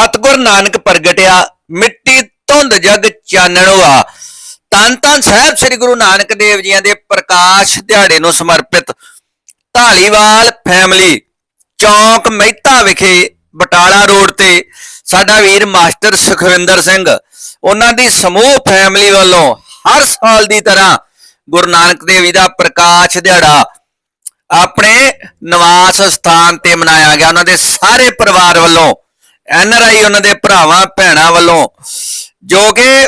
ਸਤਗੁਰ ਨਾਨਕ ਪ੍ਰਗਟਿਆ, ਮਿੱਟੀ ਧੁੰਦ ਜਗ ਚਾਨਣਵਾ ਤਨ ਤਨ ਸਾਹਿਬ ਸ੍ਰੀ ਗੁਰੂ ਨਾਨਕ ਦੇਵ ਜੀਆਂ ਦੇ ਪ੍ਰਕਾਸ਼ ਦਿਹਾੜੇ ਨੂੰ ਸਮਰਪਿਤ ਢਾਲੀਵਾਲ ਫੈਮਿਲੀ ਚੌਂਕ ਮਹਿਤਾ ਵਿਖੇ, ਬਟਾਲਾ ਰੋਡ ਤੇ, ਸਾਡਾ ਵੀਰ ਮਾਸਟਰ ਸੁਖਵਿੰਦਰ ਸਿੰਘ, ਉਹਨਾਂ ਦੀ ਸਮੂਹ ਫੈਮਿਲੀ ਵੱਲੋਂ ਹਰ ਸਾਲ ਦੀ ਤਰ੍ਹਾਂ ਗੁਰੂ ਨਾਨਕ ਦੇਵ ਜੀ ਦਾ ਪ੍ਰਕਾਸ਼ ਦਿਹਾੜਾ ਆਪਣੇ ਨਿਵਾਸ ਸਥਾਨ ਤੇ ਮਨਾਇਆ ਗਿਆ। ਉਹਨਾਂ ਦੇ ਸਾਰੇ ਪਰਿਵਾਰ ਵੱਲੋਂ ਐਨ ਆਰ ਆਈ ਉਹਨਾਂ ਦੇ ਭਰਾਵਾਂ, ਭੈਣਾਂ ਵੱਲੋਂ, ਜੋ ਕਿ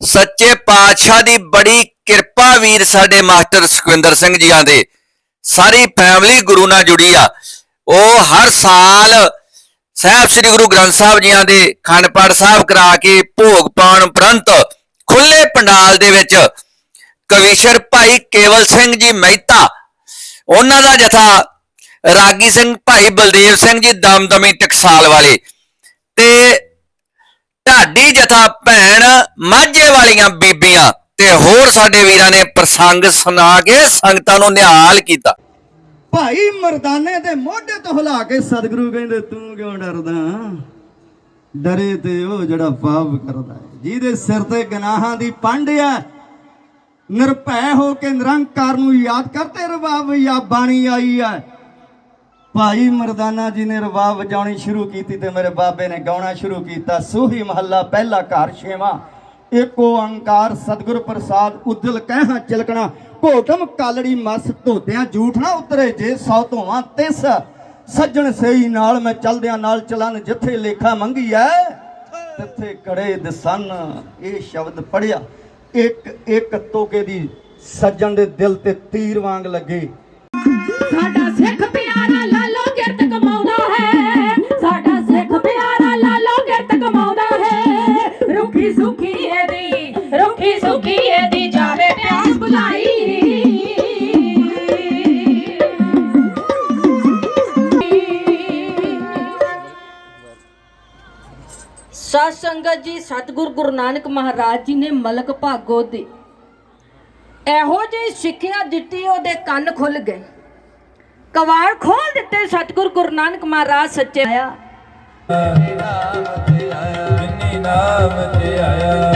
ਸੱਚੇ ਪਾਤਸ਼ਾਹ ਦੀ ਬੜੀ ਕਿਰਪਾ ਵੀਰ ਸਾਡੇ ਮਾਸਟਰ ਸੁਖਵਿੰਦਰ ਸਿੰਘ ਜੀਆਂ ਦੇ। ਸਾਰੀ ਫੈਮਿਲੀ ਗੁਰੂ ਨਾਲ ਜੁੜੀ ਆ। ਉਹ ਹਰ ਸਾਲ ਸਾਹਿਬ ਸ੍ਰੀ ਗੁਰੂ ਗ੍ਰੰਥ ਸਾਹਿਬ ਜੀਆਂ ਦੇ ਖੰਡ ਪਾਠ ਸਾਹਿਬ ਕਰਾ ਕੇ ਭੋਗ ਪਾਉਣ ਉਪਰੰਤ ਖੁੱਲੇ ਪੰਡਾਲ ਦੇ ਵਿੱਚ ਕਵੀਸ਼ਰ ਭਾਈ ਕੇਵਲ ਸਿੰਘ ਜੀ ਮਹਿਤਾ, ਉਹਨਾਂ ਦਾ ਜਥਾ ਰਾਗੀ ਸਿੰਘ ਭਾਈ ਬਲਦੇਵ ਸਿੰਘ ਜੀ ਦਮਦਮੀ ਟਕਸਾਲ ਵਾਲੇ। ਤੇ ਢਾਡੀ ਜਥਾ ਭੈਣ ਮਾਝੇ ਵਾਲੀਆਂ ਬੀਬੀਆਂ ਤੇ ਹੋਰ ਸਾਡੇ ਵੀਰਾਂ ਨੇ ਪ੍ਰਸੰਗ ਸੁਣਾ ਕੇ ਸੰਗਤਾਂ ਨੂੰ ਨਿਹਾਲ ਕੀਤਾ। ਭਾਈ ਮਰਦਾਨੇ ਦੇ ਮੋਢੇ ਤੋਂ ਹਿਲਾ ਕੇ ਸਤਿਗੁਰੂ ਕਹਿੰਦੇ, ਤੂੰ ਕਿਉਂ ਡਰਦਾ? ਡਰੇ ਤੇ ਉਹ ਜਿਹੜਾ ਪਾਪ ਕਰਦਾ ਹੈ। ਜਿਹਦੇ ਸਿਰ ਤੇ ਗਨਾਹਾਂ ਦੀ ਪੰਡ ਹੈ ਨਿਰਭੈ ਹੋ ਕੇ ਨਿਰੰਕਾਰ ਨੂੰ ਯਾਦ ਕਰਦੇ ਰਬਾਬ ਯਾ ਬਾਣੀ ਆਈ ਹੈ ਭਾਈ ਮਰਦਾਨਾ ਜੀ ਨੇ ਰਬਾਬ ਵਜਾਉਣੀ ਸ਼ੁਰੂ ਕੀਤੀ ਤੇ ਮੇਰੇ ਬਾਬੇ ਨੇ ਗਾਉਣਾ ਸ਼ੁਰੂ ਕੀਤਾ। ਸੂਹੀ ਮਹੱਲਾ, ਪਹਿਲਾ ਘਰ, ਛੇਵਾਂ। ਏਕ ਓੰਕਾਰ ਸਤਿਗੁਰ ਪ੍ਰਸਾਦ ਉਦਲ ਕਹਿਹਾਂ ਚਿਲਕਣਾ। ਘੋਟਮ ਕਾਲੜੀ ਮਸ, ਧੋਤਿਆਂ ਝੂਠ ਨਾ ਉਤਰੇ ਜੇ ਸੌ ਧੋਵਾਂ ਤਿਸ। ਸੱਜਣ ਸਹੀ ਨਾਲ ਮੈਂ ਚਲਦਿਆਂ ਨਾਲ ਚਲਨ ਜਿੱਥੇ ਲੇਖਾ ਮੰਗੀ ਐ ਤਿੱਥੇ ਕੜੇ ਦਸਨ, ਇਹ ਸ਼ਬਦ ਪੜਿਆ ਇੱਕ ਇੱਕ ਤੋਕੇ ਦੀ ਸੱਜਣ ਦੇ ਦਿਲ ਤੇ ਤੀਰ ਵਾਂਗ ਲੱਗੇ। ਸਾਡਾ ਸਿੱਖ ਰੁੱਖੀ ਸੁਖੀ ਇਹਦੀ, ਰੁੱਖੀ ਸੁਖੀ ਇਹਦੀ ਜਾਵੇ ਪਿਆਸ ਬੁਲਾਈ। ਸਤ ਸੰਗਤ ਜੀ, ਸਤਿਗੁਰ ਗੁਰੂ ਨਾਨਕ ਮਹਾਰਾਜ ਜੀ ਨੇ ਮਲਕ ਭਾਗੋ ਦੇ। ਇਹੋ ਜਿਹੀ ਸਿੱਖਿਆ ਦਿੱਤੀ, ਉਹਦੇ ਕੰਨ ਖੁੱਲ ਗਏ। ਕਵਾੜ ਖੋਲ ਦਿੱਤੇ ਸਤਿਗੁਰ ਗੁਰੂ ਨਾਨਕ ਮਹਾਰਾਜ ਸੱਚੇ ਆਇਆ। ਜਿਨੀ ਨਾਮ ਤੇ ਆਇਆ